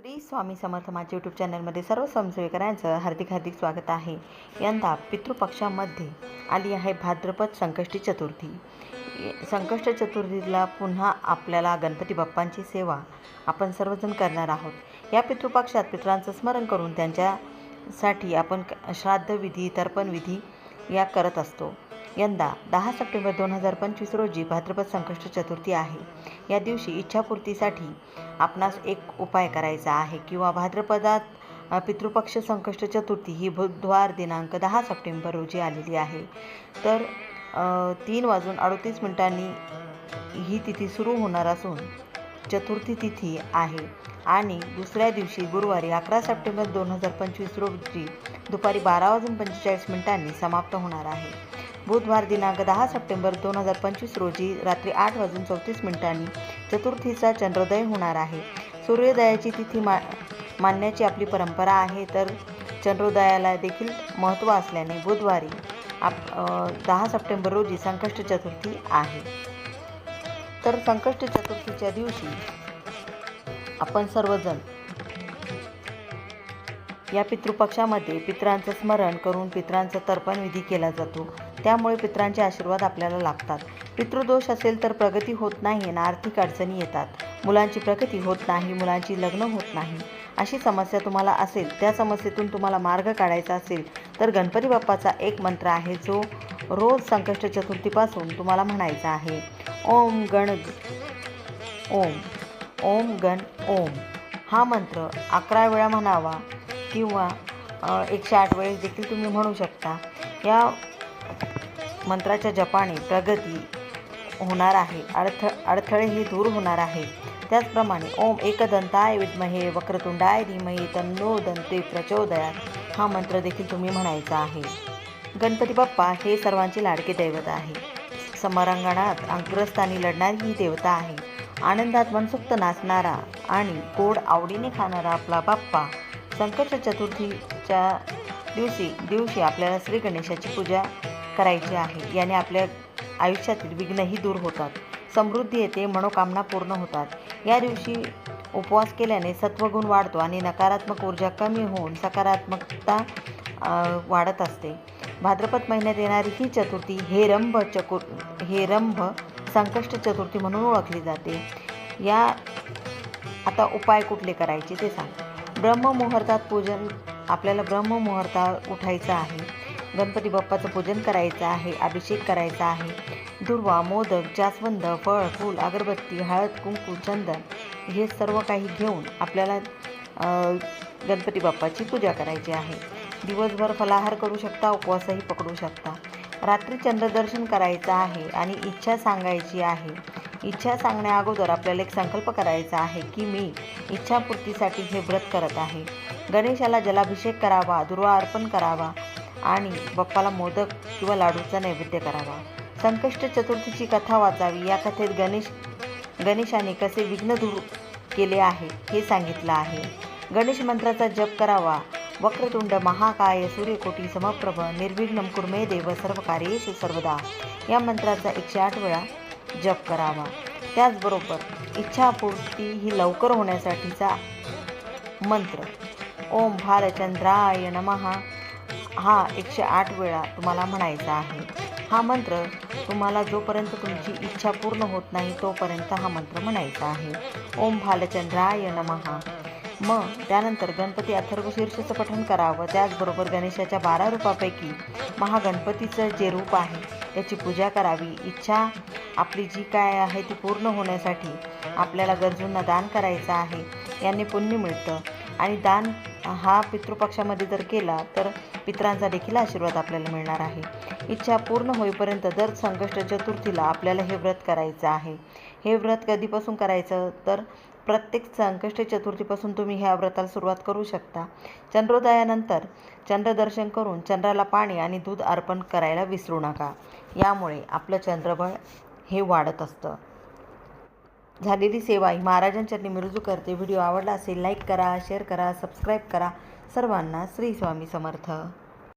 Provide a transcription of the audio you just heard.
श्री स्वामी समर्थ माझ्या यूट्यूब चॅनलमध्ये सर्व स्वयंसेवकांचं हार्दिक हार्दिक स्वागत आहे. यंदा पितृपक्षामध्ये आली आहे भाद्रपद संकष्टी चतुर्थी. संकष्ट चतुर्थीला पुन्हा आपल्याला गणपती बाप्पांची सेवा आपण सर्वजण करणार आहोत. या पितृपक्षात पितरांचं स्मरण करून त्यांच्यासाठी आपण श्राद्धविधी तर्पणविधी या करत असतो. यंदा दहा सप्टेंबर दोन हजार पंचवीस रोजी भाद्रपद संकष्ट चतुर्थी आहे. या दिवशी इच्छापूर्तीसाठी आपणास एक उपाय करायचा आहे किंवा भाद्रपदात पितृपक्ष संकष्ट चतुर्थी ही बुधवार दिनांक दहा सप्टेंबर रोजी आलेली आहे. तर तीन वाजून अडतीस मिनिटांनी ही तिथी सुरू होणार असून चतुर्थी तिथी आहे आणि दुसऱ्या दिवशी गुरुवारी अकरा सप्टेंबर दोन हजार पंचवीस रोजी दुपारी बारा वाजून पंचेचाळीस मिनिटांनी समाप्त होणार आहे. बुधवार दिनांक दहा सप्टेंबर दोन हजार पंचवीस रोजी रात्री आठ वाजून चौतीस मिनिटांनी चतुर्थीचा चंद्रोदय होणार आहे. सूर्योदयाची तिथी मा मानण्याची आपली परंपरा आहे तर चंद्रोदयाला देखील महत्त्व असल्याने बुधवारी आप दहा सप्टेंबर रोजी संकष्ट चतुर्थी आहे. तर संकष्ट चतुर्थीच्या दिवशी आपण सर्वजण या पितृपक्षामध्ये पितरांचं स्मरण करून पितरांचा तर्पणविधी केला जातो. त्यामुळे पितरांचे आशीर्वाद आपल्याला लागतात पितृदोष असेल तर प्रगती होत नाही आणि आर्थिक अडचणी येतात. मुलांची प्रगती होत नाही मुलांची लग्न होत नाही. अशी समस्या तुम्हाला असेल त्या समस्येतून तुम्हाला मार्ग काढायचा असेल तर गणपती बाप्पाचा एक मंत्र आहे जो रोज संकष्ट चतुर्थीपासून तुम्हाला म्हणायचा आहे. ओम गण ओम ओम गण ओम. हा मंत्र अकरा वेळा म्हणावा. किंवा एकशे आठ वेळेस देखील तुम्ही म्हणू शकता. या मंत्राच्या जपाने प्रगती होणार आहे. अडथ अडथळे हे दूर होणार आहे. त्याचप्रमाणे ओम एकदंताय विद्महे वक्रतुंडाय धीमहे तन्नो दंते प्रचोदयात. हा मंत्र देखील तुम्ही म्हणायचा आहे. गणपती बाप्पा हे सर्वांचे लाडके दैवत आहे. समरांगणात अंकुरस्थानी लढणारी ही देवता आहे. आनंदात मनसुक्त नाचणारा आणि गोड आवडीने खाणारा आपला बाप्पा संकट चतुर्थीच्या दिवशी दिवशी आपल्याला श्री गणेशाची पूजा करायची आहे. याने आपल्या आयुष्यातील विघ्नही दूर होतात. समृद्धी येते मनोकामना पूर्ण होतात. या दिवशी उपवास केल्याने सत्वगुण वाढतो आणि नकारात्मक ऊर्जा कमी होऊन सकारात्मकता वाढत असते. भाद्रपद महिन्यात येणारी ही चतुर्थी हेरंभ चकुर हेरंभ संकष्ट चतुर्थी म्हणून ओळखली जाते. या आता उपाय कुठले करायचे ते सांग. ब्रह्ममुहूर्तात पूजन आपल्याला ब्रह्ममुहूर्तात उठायचं आहे. गणपती बाप्पाचं पूजन करायचं आहे अभिषेक करायचा आहे. दुर्वा मोदक जास्वंद फळ फूल अगरबत्ती हळद कुंकू चंदन हे सर्व काही घेऊन आपल्याला गणपती बाप्पाची पूजा करायची आहे. दिवसभर फलाहार करू शकता उपवासही पकडू शकता. रात्री चंद्रदर्शन करायचं आहे आणि इच्छा सांगायची आहे. इच्छा सांगण्या अगोदर आपल्याला एक संकल्प करायचा आहे की मी इच्छापूर्तीसाठी हे व्रत करत आहे. गणेशाला जलाभिषेक करावा दुर्वा अर्पण करावा आणि बाप्पाला मोदक किंवा लाडूचा नैवेद्य करावा. संकष्ट चतुर्थीची कथा वाचावी. या कथेत गणेश गणेशाने कसे विघ्न दूर केले आहे हे सांगितलं आहे. गणेश मंत्राचा जप करावा. वक्रतुंड महाकाय सूर्यकोटी समप्रभ निर्विघ्नम कुर्मे देव सर्व कार्येशु सर्वदा. या मंत्राचा एकशे आठ वेळा जप करावा. त्याचबरोबर इच्छापूर्ती ही लवकर होण्यासाठीचा मंत्र. ओम भालचंद्राय नमहा हा एकशे आठ वेळा तुम्हाला म्हणायचा आहे. हा मंत्र तुम्हाला जोपर्यंत तुमची इच्छा पूर्ण होत नाही तोपर्यंत हा मंत्र म्हणायचा आहे. ओम भालचंद्राय नमहा मग त्यानंतर गणपती अथर्व शीर्षचं पठण करावं. त्याचबरोबर गणेशाच्या बारा रूपापैकी महागणपतीचं जे रूप आहे त्याची पूजा करावी. इच्छा आपली जी काय आहे ती पूर्ण होण्यासाठी आपल्याला गरजूंना दान करायचं आहे याने पुण्य मिळतं. आणि दान हा पितृपक्षामध्ये जर केला तर पितरांचा देखील आशीर्वाद आपल्याला मिळणार आहे. इच्छा पूर्ण होईपर्यंत दर संकष्ट चतुर्थीला आपल्याला हे व्रत करायचं आहे. हे व्रत कधीपासून करायचं? तर प्रत्येक संकष्ट चतुर्थीपासून तुम्ही ह्या व्रताला सुरुवात करू शकता. चंद्रोदयानंतर चंद्रदर्शन करून चंद्राला पाणी आणि दूध अर्पण करायला विसरू नका. यामुळे आपलं चंद्रबळ हे वाढत असतं. झालेली सेवा ही महाराजांच्या मी रुजू करते. व्हिडिओ आवडला असेल लाईक करा शेअर करा सबस्क्राईब करा. सर्वांना श्री स्वामी समर्थ.